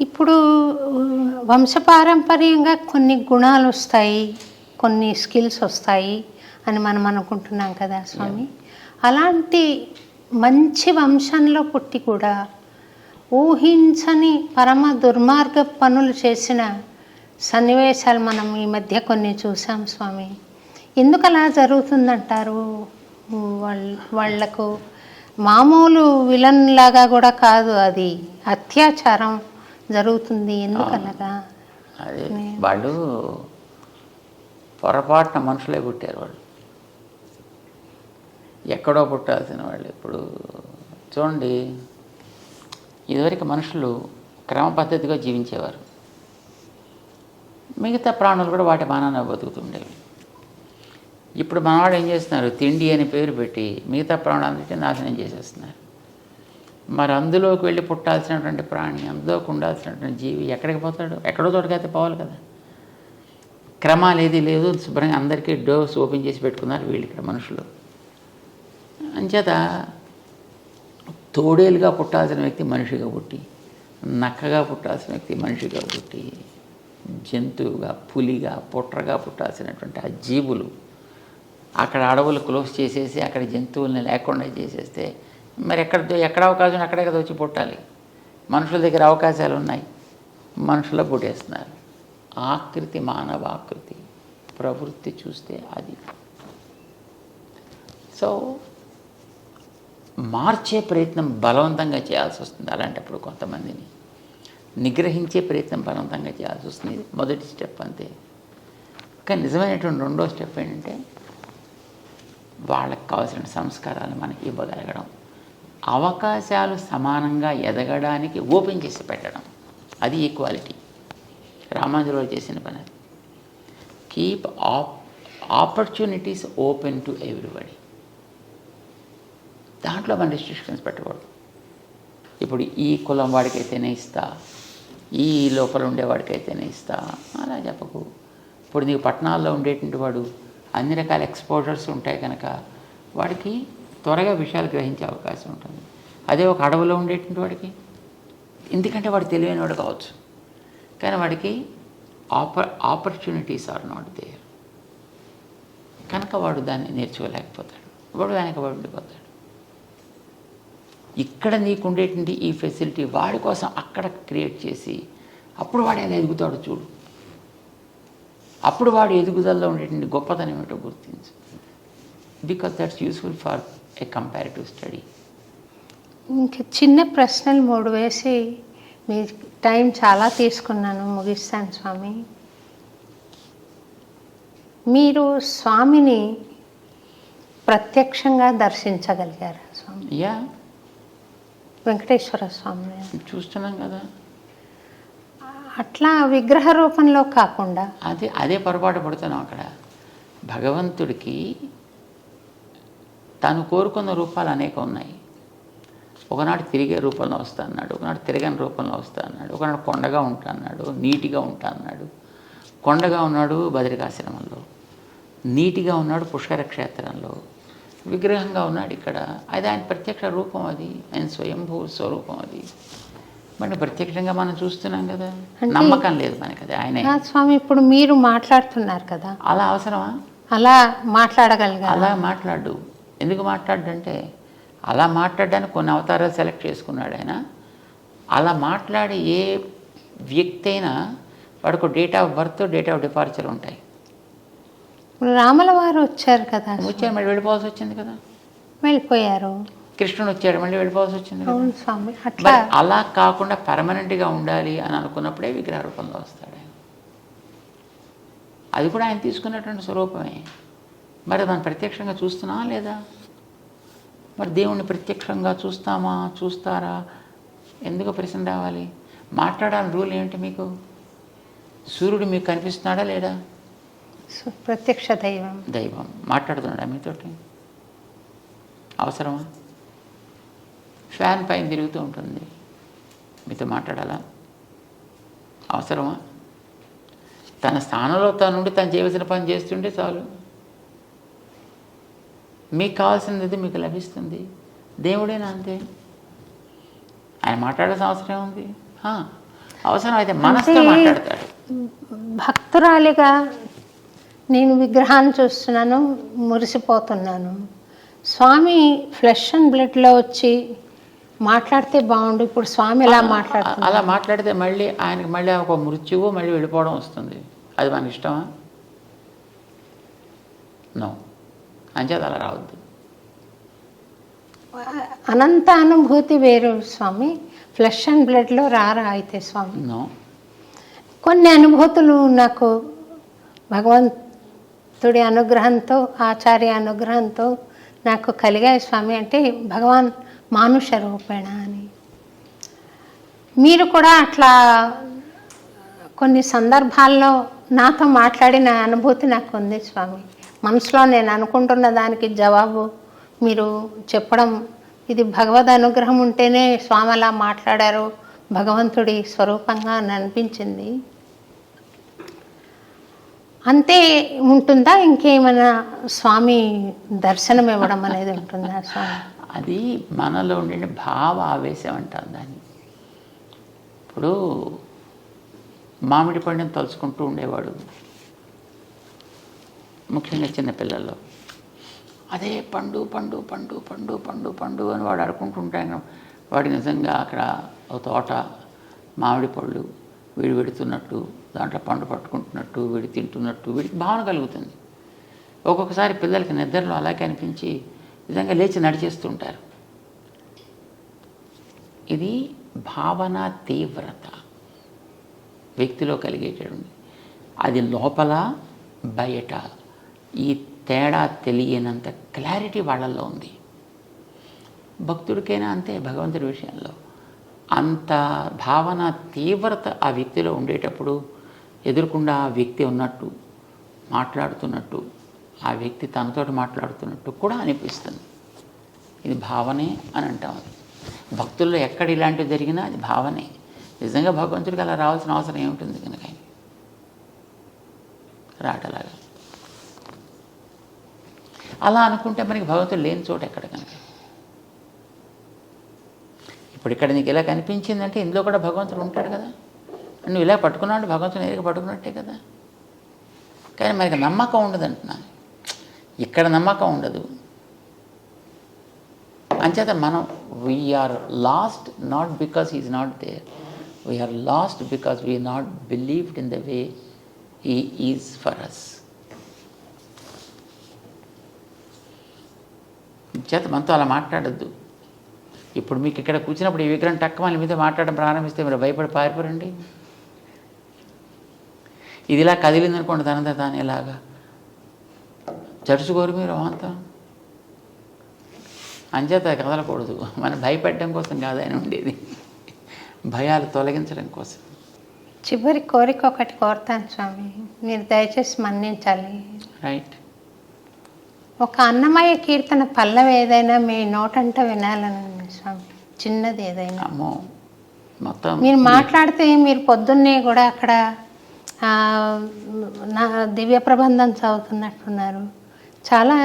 ఇప్పుడు వంశపారంపర్యంగా కొన్ని గుణాలు వస్తాయి కొన్ని స్కిల్స్ వస్తాయి అని మనం అనుకుంటున్నాం కదా స్వామి. అలాంటి మంచి వంశంలో పుట్టి కూడా ఊహించని పరమ దుర్మార్గ పనులు చేసిన సన్నివేశాలు మనం ఈ మధ్య కొన్ని చూసాం స్వామి. ఎందుకు అలా జరుగుతుందంటారు? వాళ్ళ వాళ్ళకు మామూలు విలన్ లాగా కూడా కాదు అది. అత్యాచారం జరుగుతుంది ఎందుకనగా అలాగా అది వాళ్ళు పొరపాటున మనుషులే పుట్టారు వాళ్ళు. ఎక్కడో పుట్టాల్సిన వాళ్ళు ఇప్పుడు. చూడండి ఇదివరకు మనుషులు క్రమ పద్ధతిగా జీవించేవారు. మిగతా ప్రాణులు కూడా వాటి మానాన బతుకుతుండేవి ఇప్పుడు మనవాడు ఏం చేస్తున్నారు? తిండి అని పేరు పెట్టి మిగతా ప్రాణాలన్నింటినీ నాశనం చేసేస్తున్నారు. మరి అందులోకి వెళ్ళి పుట్టాల్సినటువంటి ప్రాణి అందులోకి ఉండాల్సినటువంటి జీవి ఎక్కడికి పోతాడు? ఎక్కడో చోటకైతే పోవాలి కదా. క్రమాలు ఏది లేదు. శుభ్రంగా అందరికీ డోర్స్ ఓపెన్ చేసి పెట్టుకున్నారు వీళ్ళు ఇక్కడ మనుషులు. అంచేత తోడేలుగా పుట్టాల్సిన వ్యక్తి మనిషిగా పుట్టి నక్కగా పుట్టాల్సిన వ్యక్తి మనిషిగా పుట్టి జంతువుగా పులిగా పుట్రగా పుట్టాల్సినటువంటి ఆ జీవులు అక్కడ అడవులు క్లోజ్ చేసేసి అక్కడ జంతువుల్ని లేకుండా చేసేస్తే మరి ఎక్కడ ఎక్కడ అవకాశం అక్కడే కదా వచ్చి పుట్టాలి. మనుషుల దగ్గర అవకాశాలు ఉన్నాయి. మనుషుల పుట్టేస్తున్నారు ఆకృతి మానవ ఆకృతి ప్రవృత్తి చూస్తే అది. సో మార్చే ప్రయత్నం బలవంతంగా చేయాల్సి వస్తుంది అలాంటప్పుడు కొంతమందిని. నిగ్రహించే ప్రయత్నం బలవంతంగా చేయాల్సి వస్తుంది. మొదటి స్టెప్ అంతే. కానీ నిజమైనటువంటి రెండో స్టెప్ ఏంటంటే వాళ్ళకి కావాల్సిన సంస్కారాలు మనకి ఇవ్వగలగడం. అవకాశాలు సమానంగా ఎదగడానికి ఓపెన్ చేసి పెట్టడం. అది ఈక్వాలిటీ రామాంజలో చేసిన పని అది. Keep up opportunities open to everybody దాంట్లో మన రిస్ట్రిక్షన్స్ పెట్టకూడదు. ఇప్పుడు ఈ కులం వాడికైతేనే ఇస్తా ఈ లోపల ఉండేవాడికైతేనే ఇస్తా అలా చెప్పకు. ఇప్పుడు నీకు పట్టణాల్లో ఉండేటువంటి వాడు అన్ని రకాల ఎక్స్పోజర్స్ ఉంటాయి కనుక వాడికి త్వరగా విషయాలు గ్రహించే అవకాశం ఉంటుంది. అదే ఒక అడవిలో ఉండేటువంటి వాడికి. ఎందుకంటే వాడు తెలివైన వాడు కావచ్చు. కానీ వాడికి ఆప ఆపర్చునిటీస్ ఆర్ నాట్ దేర్ కనుక వాడు దాన్ని నేర్చుకోలేకపోతాడు. వాడు వెనక ఉండిపోతాడు. ఇక్కడ నీకు ఉండేటువంటి ఈ ఫెసిలిటీ వాడి కోసం అక్కడ క్రియేట్ చేసి అప్పుడు వాడు ఎలా ఎదుగుతాడు చూడు. అప్పుడు వాడు ఎదుగుదలలో ఉండేటువంటి గొప్పతనం ఏమిటో గుర్తించు. Because that's useful for a comparative study ఇంకా చిన్న ప్రశ్నలు మూడు వేసి మీ టైం చాలా తీసుకున్నాను ముగిస్తాను స్వామి. మీరు స్వామిని ప్రత్యక్షంగా దర్శించగలిగారా స్వామి? యా వెంకటేశ్వర స్వామిని చూస్తున్నాం కదా. అట్లా విగ్రహ రూపంలో కాకుండా అదే అదే పొరపాటు పడుతున్నాం అక్కడ. భగవంతుడికి తాను కోరుకున్న రూపాలు అనేక ఉన్నాయి. ఒకనాడు తిరిగే రూపంలో వస్తా అన్నాడు ఒకనాడు తిరగని రూపంలో వస్తా అన్నాడు ఒకనాడు కొండగా ఉంటా అన్నాడు నీటిగా ఉంటా అన్నాడు. కొండగా ఉన్నాడు బద్రికాశ్రమంలో నీటిగా ఉన్నాడు పుష్కర క్షేత్రంలో విగ్రహంగా ఉన్నాడు ఇక్కడ. అది ఆయన ప్రత్యక్ష రూపం అది ఆయన స్వయంభూ స్వరూపం అది. మరి ప్రత్యక్షంగా మనం చూస్తున్నాం కదా. నమ్మకం లేదు మనకి అది ఆయనే. స్వామి ఇప్పుడు మీరు మాట్లాడుతున్నారు కదా. అలా అవసరమా? అలా మాట్లాడగలిగారు అలా మాట్లాడు. ఎందుకు మాట్లాడంటే అలా మాట్లాడడానికి కొన్ని అవతారాలు సెలెక్ట్ చేసుకున్నాడు ఆయన. అలా మాట్లాడే ఏ వ్యక్తి అయినా వాడికి date of birth date of departure ఉంటాయి. రాముల వారు వచ్చారు కదా. వచ్చాడు మళ్ళీ వెళ్ళిపోవాల్సి వచ్చింది కదా. వెళ్ళిపోయారు. కృష్ణుడు వచ్చాడు మళ్ళీ వెళ్ళిపోవాల్సి వచ్చింది స్వామి మరి అలా కాకుండా పర్మనెంట్గా ఉండాలి అని అనుకున్నప్పుడే విగ్రహ రూపంలో వస్తాడు ఆయన. అది కూడా ఆయన తీసుకున్నటువంటి స్వరూపమే. మరి మనం ప్రత్యక్షంగా చూస్తున్నామా లేదా? మరి దేవుణ్ణి ప్రత్యక్షంగా చూస్తామా? చూస్తారా? ఎందుకు ప్రశ్న రావాలి? మాట్లాడాలని రూల్ ఏంటి మీకు? సూర్యుడు మీకు కనిపిస్తున్నాడా లేడా? ప్రత్యక్ష దైవం. దైవం. మాట్లాడుతున్నాడా మీతోటి? అవసరమా? ఫ్యాన్ పైన తిరుగుతూ ఉంటుంది. మీతో మాట్లాడాలా? అవసరమా? తన స్థానంలో తనుండి తను చేయవలసిన పని చేస్తుంటే చాలు. మీకు కావాల్సినది మీకు లభిస్తుంది. దేవుడేనా అంతే? ఆయన మాట్లాడాల్సిన అవసరం ఉంది అవసరం అయితే మనసుతో మాట్లాడతాడు. భక్తురాలిగా నేను విగ్రహాన్ని చూస్తున్నాను మురిసిపోతున్నాను. స్వామి ఫ్లెష్ అండ్ బ్లడ్లో వచ్చి మాట్లాడితే బాగుండు. ఇప్పుడు స్వామి ఎలా మాట్లాడుతున్నారు? అలా మాట్లాడితే మళ్ళీ ఆయనకి మళ్ళీ ఒక మృత్యువు మళ్ళీ వెళ్ళిపోవడం వస్తుంది. అది మన ఇష్టమా? నో అంచేది అలా రావద్దు. అనంత అనుభూతి వేరు స్వామి. ఫ్లెష్ అండ్ బ్లడ్లో రారా అయితే స్వామి? కొన్ని అనుభూతులు నాకు భగవంతుడి అనుగ్రహంతో ఆచార్య అనుగ్రహంతో నాకు కలిగాయి స్వామి. అంటే భగవాన్ మానుష రూపేణ అని. మీరు కూడా అట్లా కొన్ని సందర్భాల్లో నాతో మాట్లాడిన అనుభూతి నాకు ఉంది స్వామి. మనసులో నేను అనుకుంటున్న దానికి జవాబు మీరు చెప్పడం. ఇది భగవద్ అనుగ్రహం ఉంటేనే స్వామి అలా మాట్లాడారు. భగవంతుడి స్వరూపంగా అని అనిపించింది. అంతే ఉంటుందా? ఇంకేమైనా స్వామి దర్శనం ఇవ్వడం అనేది ఉంటుందా స్వామి? అది మనలో ఉండే భావ ఆవేశం అంటారు దాన్ని. ఇప్పుడు మామిడి పండుని తలుచుకుంటూ ఉండేవాడు. ముఖ్యంగా చిన్నపిల్లల్లో అదే పండు పండు పండు పండు పండు పండు అని వాడు అడుకుంటుంటాను వాడు నిజంగా అక్కడ ఒక తోట మామిడి పళ్ళు వీడు పెడుతున్నట్టు దాంట్లో పండు పట్టుకుంటున్నట్టు వీడి తింటున్నట్టు వీడికి భావన కలుగుతుంది. ఒక్కొక్కసారి పిల్లలకి నిద్రలో అలాగే అనిపించి నిజంగా లేచి నడిచేస్తుంటారు. ఇది భావన తీవ్రత. వ్యక్తిలో కలిగేటటువంటి. అది లోపల బయట ఈ తేడా తెలియనంత క్లారిటీ వాళ్ళల్లో ఉంది. భక్తుడికైనా అంతే భగవంతుడి విషయంలో. అంత భావన తీవ్రత ఆ వ్యక్తిలో ఉండేటప్పుడు ఎదురుకుండా ఆ వ్యక్తి ఉన్నట్టు మాట్లాడుతున్నట్టు ఆ వ్యక్తి తనతోటి మాట్లాడుతున్నట్టు కూడా అనిపిస్తుంది. ఇది భావనే అని అంటాం. అది భక్తుల్లో ఎక్కడ ఇలాంటివి జరిగినా అది భావనే. నిజంగా భగవంతుడికి అలా రావాల్సిన అవసరం ఏముంటుంది కనుక? రాటలాగా. అలా అనుకుంటే మనకి భగవంతుడు లేని చోట ఎక్కడ కనుక? ఇప్పుడు ఇక్కడ నీకు ఇలా కనిపించిందంటే ఇందులో కూడా భగవంతుడు ఉంటాడు కదా. నువ్వు ఇలా పట్టుకున్నాడు భగవంతుని ఎదురుగా పట్టుకున్నట్టే కదా. కానీ మనకి నమ్మకం ఉండదు అంటున్నాను ఇక్కడ నమ్మకం ఉండదు. అంచేత మనం we are lost not because is not there we are lost because we not believed in the way ఈ ఈజ్ ఫర్ అస్ చేత మనతో అలా మాట్లాడద్దు. ఇప్పుడు మీకు ఇక్కడ కూర్చున్నప్పుడు ఈ విగ్రహం టక్క మన మీద మాట్లాడడం ప్రారంభిస్తే మీరు భయపడి పారిపోరండి. ఇది ఇలా కదిలింది అనుకోండి తనంత తాను ఇలాగా జడుచుకోరు మీరు అంతా అంచేత కదలకూడదు. మనం భయపెట్టడం కోసం కాదు ఆయన ఉండేది. భయాలు తొలగించడం కోసం. చివరి కోరిక ఒకటి కోరుతాను స్వామి. మీరు దయచేసి మన్నించాలి. రైట్. ఒక అన్నమయ్య కీర్తన పల్లవి ఏదైనా మీ నోటంట వినాలని స్వామి. చిన్నది ఏదైనా. అమ్మో మొత్తం మీరు మాట్లాడితే మీరు పొద్దున్నే కూడా అక్కడ నా దివ్య ప్రబంధం చదువుతున్నట్టున్నారు. చాలా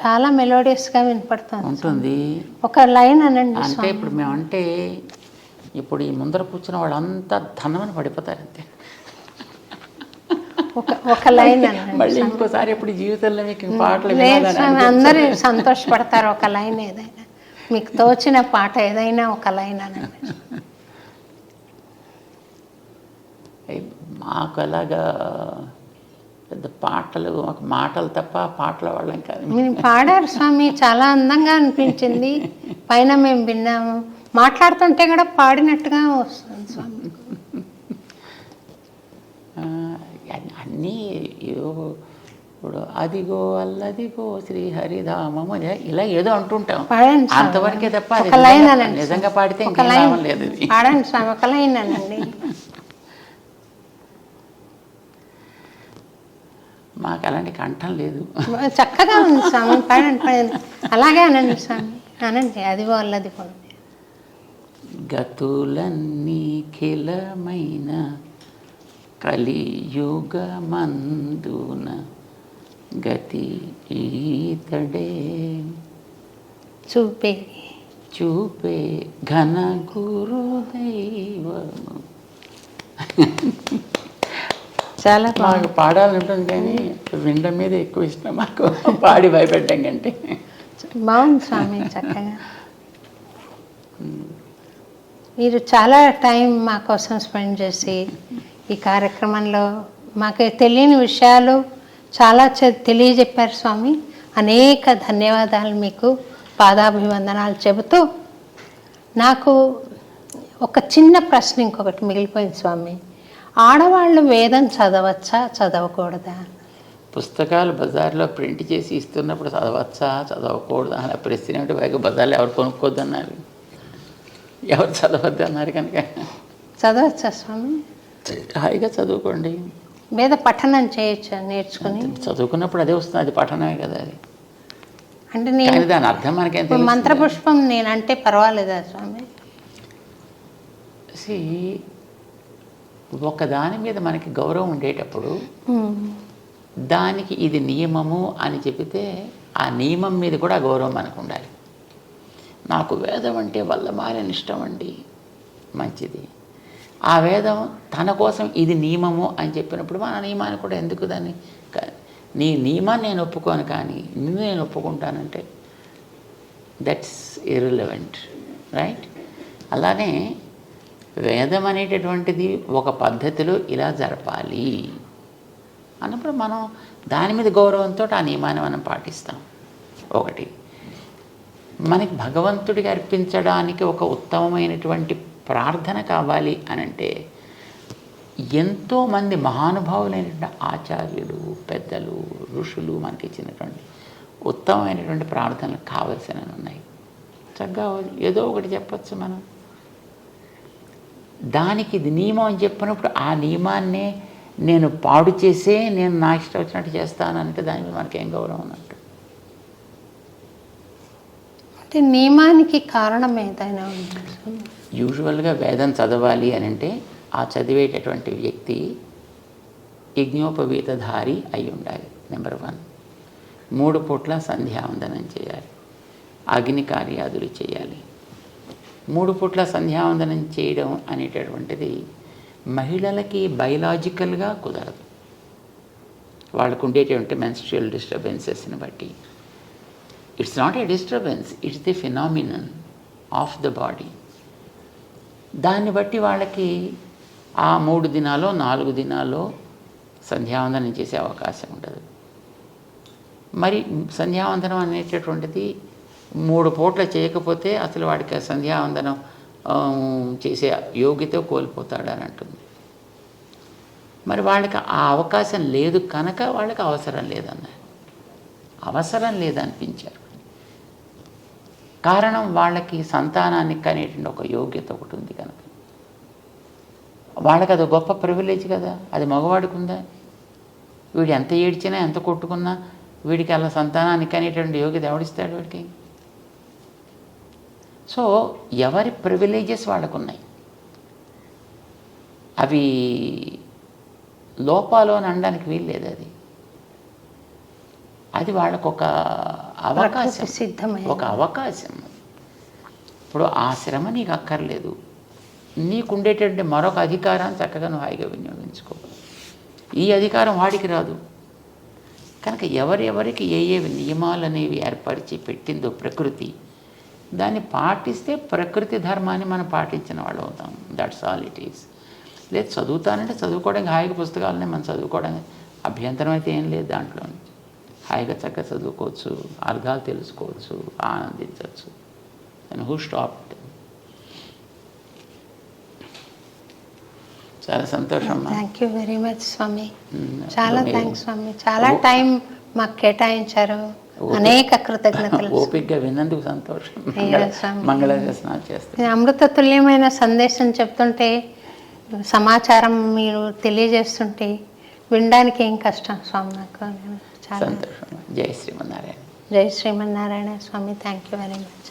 చాలా మెలోడియస్గా వినపడుతుంది ఉంటుంది. ఒక లైన్ అనండి అంటే ఇప్పుడు మేము అంటే ఇప్పుడు ఈ ముందర కూర్చున్న వాళ్ళంతా ధనమని పడిపోతారు అంతే. ఒక లైన్ మళ్ళీ ఇంకోసారి ఎప్పుడు జీవితంలో మీకు పాటలు. అందరూ సంతోషపడతారు ఒక లైన్ ఏదైనా. మీకు తోచిన పాట ఏదైనా ఒక లైన్ అయ్ మాకు అలాగా పెద్ద పాటలు మాకు మాటలు తప్ప పాటల వాళ్ళం కాదు. మీరు పాడారు స్వామి చాలా అందంగా అనిపించింది. పైన మేము విన్నాము. మాట్లాడుతుంటే కూడా పాడినట్టుగా వస్తుంది స్వామి. అన్ని- ఇప్పుడు అదిగో అల్లదిగో శ్రీ హరిధామము ఇలా- ఏదో అంటుంటాం. అంతవరకే తప్ప నిజంగా- పాడితే ఇంకేం లాభం లేదు పాడండి స్వామి. ఒక లైన్ అనండి. మాకు అలాంటి కంఠం లేదు. చక్కగా ఉంది స్వామి. పాడండి పాడండి. అలాగే అనండి స్వామి. అనండి. అది వాళ్ళది కూడా గతులన్నీ ఖిలమైన కలియుగమందున గతి ఈతడే. చూపే. చూపే ఘన గురుదైవము చాలా పాడాలని ఉంటుంది కానీ వినడం మీద ఎక్కువ ఇష్టం మాకు. పాడి భయపెట్టడం కంటే. బాగుంది స్వామి చక్కగా. మీరు చాలా టైం మా కోసం స్పెండ్ చేసి ఈ కార్యక్రమంలో మాకు తెలియని విషయాలు చాలా తెలియజెప్పారు స్వామి. అనేక ధన్యవాదాలు మీకు. పాదాభివందనాలు చెబుతూ నాకు ఒక చిన్న ప్రశ్న ఇంకొకటి మిగిలిపోయింది స్వామి. ఆడవాళ్ళు వేదం చదవచ్చా చదవకూడదా? పుస్తకాలు బజార్లో ప్రింట్ చేసి ఇస్తున్నప్పుడు చదవచ్చా చదవకూడదు అలా ప్రశ్న ఏమిటి పైగా బజార్లో ఎవరు కొనుక్కోద్దు అన్నారు ఎవరు చదవద్దు అన్నారు కనుక? చదవచ్చా స్వామి? హాయిగా చదువుకోండి. వేద పఠనం చేయొచ్చా నేర్చుకుని? చదువుకున్నప్పుడు అదే వస్తుంది అది పఠనమే కదా అది. అంటే నేను దాని అర్థం మనకేం? మంత్రపుష్పం నేనంటే పర్వాలేదా స్వామి? ఒక దాని మీద మనకి గౌరవం ఉండేటప్పుడు. దానికి ఇది నియమము అని చెబితే ఆ నియమం మీద కూడా గౌరవం మనకు ఉండాలి. నాకు వేదం అంటే వల్ల మారని ఇష్టం అండి. మంచిది. ఆ వేదం తన కోసం ఇది నియమము అని చెప్పినప్పుడు మన నియమాన్ని కూడా ఎందుకు దాన్ని నీ నియమాన్ని నేను ఒప్పుకోను కానీ నిన్ను నేను ఒప్పుకుంటానంటే దట్స్ ఇర్రిలవెంట్ రైట్ అలానే వేదం అనేటటువంటిది ఒక పద్ధతిలో ఇలా జరపాలి. అన్నప్పుడు మనం దాని మీద గౌరవంతో ఆ నియమాన్ని మనం పాటిస్తాం. ఒకటి మనకి భగవంతుడికి అర్పించడానికి ఒక ఉత్తమమైనటువంటి ప్రార్థన కావాలి అని అంటే ఎంతోమంది మహానుభావులైనటువంటి ఆచార్యులు పెద్దలు ఋషులు మనకి ఇచ్చినటువంటి ఉత్తమమైనటువంటి ప్రార్థనలు కావలసినవి ఉన్నాయి. చక్కగా ఏదో ఒకటి చెప్పచ్చు మనం. దానికి ఇది నియమం అని చెప్పినప్పుడు ఆ నియమాన్నే నేను పాడు చేసే నేను నా ఇష్టం వచ్చినట్టు చేస్తానంటే దాని మీద మనకేం గౌరవం ఉన్నట్టు. అంటే నియమానికి కారణం ఏదైనా యూజువల్గా వేదం చదవాలి అని అంటే ఆ చదివేటటువంటి వ్యక్తి యజ్ఞోపవీతధారి అయి ఉండాలి నెంబర్ వన్. మూడు పూట్ల సంధ్యావందనం చేయాలి అగ్ని కార్యాదులు చేయాలి. మూడు పూట్ల సంధ్యావందనం చేయడం అనేటటువంటిది మహిళలకి బయలాజికల్గా కుదరదు. వాళ్ళకు ఉండేటువంటి మెన్స్ట్రియల్ డిస్టర్బెన్సెస్ని బట్టి. It's not a disturbance it's the phenomenon of the body దాన్ని బట్టి వాళ్ళకి ఆ మూడు దినాల్లో నాలుగు దినాల్లో సంధ్యావందనం చేసే అవకాశం ఉండదు మరి సంధ్యావందనం అనేటటువంటిది మూడు పూట్ల చేయకపోతే అసలు వాడికి సంధ్యావందనం చేసే యోగ్యత కోల్పోతాడని అంటుంది. మరి వాళ్ళకి ఆ అవకాశం లేదు కనుక వాళ్ళకి అవసరం లేదన్నారు. అవసరం లేదనిపించారు. కారణం వాళ్ళకి సంతానానికి కనేటువంటి ఒక యోగ్యత ఒకటి ఉంది కనుక. వాళ్ళకి అది గొప్ప ప్రివిలేజ్ కదా అది మగవాడికి ఉందా? వీడు ఎంత ఏడ్చినా ఎంత కొట్టుకున్నా వీడికి అలా సంతానానికి అనేటువంటి యోగ్యత ఎవడిస్తాడు వీడికి? సో ఎవరి ప్రివిలేజెస్ వాళ్ళకు ఉన్నాయి అవి లోపాలు అని అనడానికి వీల్లేదు అది. అది వాళ్ళకు ఒక అవకాశం సిద్ధమైన ఒక అవకాశం. ఇప్పుడు ఆ శ్రమ నీకు అక్కర్లేదు నీకు ఉండేటటువంటి మరొక అధికారాన్ని చక్కగా నువ్వు హాయిగా వినియోగించుకో. ఈ అధికారం వాడికి రాదు. కనుక ఎవరెవరికి ఏ ఏ నియమాలు అనేవి ఏర్పరిచి పెట్టిందో ప్రకృతి దాన్ని పాటిస్తే ప్రకృతి ధర్మాన్ని మనం పాటించిన వాళ్ళు అవుతాం. దట్స్ ఆల్ ఇట్ ఈస్ లేదు చదువుతానంటే చదువుకోవడానికి హాయిగా పుస్తకాలనే మనం చదువుకోవడానికి అభ్యంతరం అయితే ఏం లేదు దాంట్లో హాయిగా చక్కగా చదువుకోవచ్చు అర్థాలు తెలుసుకోవచ్చు ఆనందించవచ్చు అండ్ హూ స్టాప్ చాలా సంతోషం. థ్యాంక్ యూ వెరీ మచ్ స్వామి. చాలా థ్యాంక్స్ స్వామి చాలా టైం మాకు కేటాయించారు. అనేక కృతజ్ఞతలు ఓపికగా విన్నందుకు సంతోషం. మంగళాశాసనాలు చేస్తాను ఇది అమృత తుల్యమైన సందేశం చెప్తుంటే సమాచారం మీరు తెలియజేస్తుంటే వినడానికి ఏం కష్టం స్వామి నాకు సంతోషం జై శ్రీమన్నారాయణ జై Srimannarayana Swami thank you very much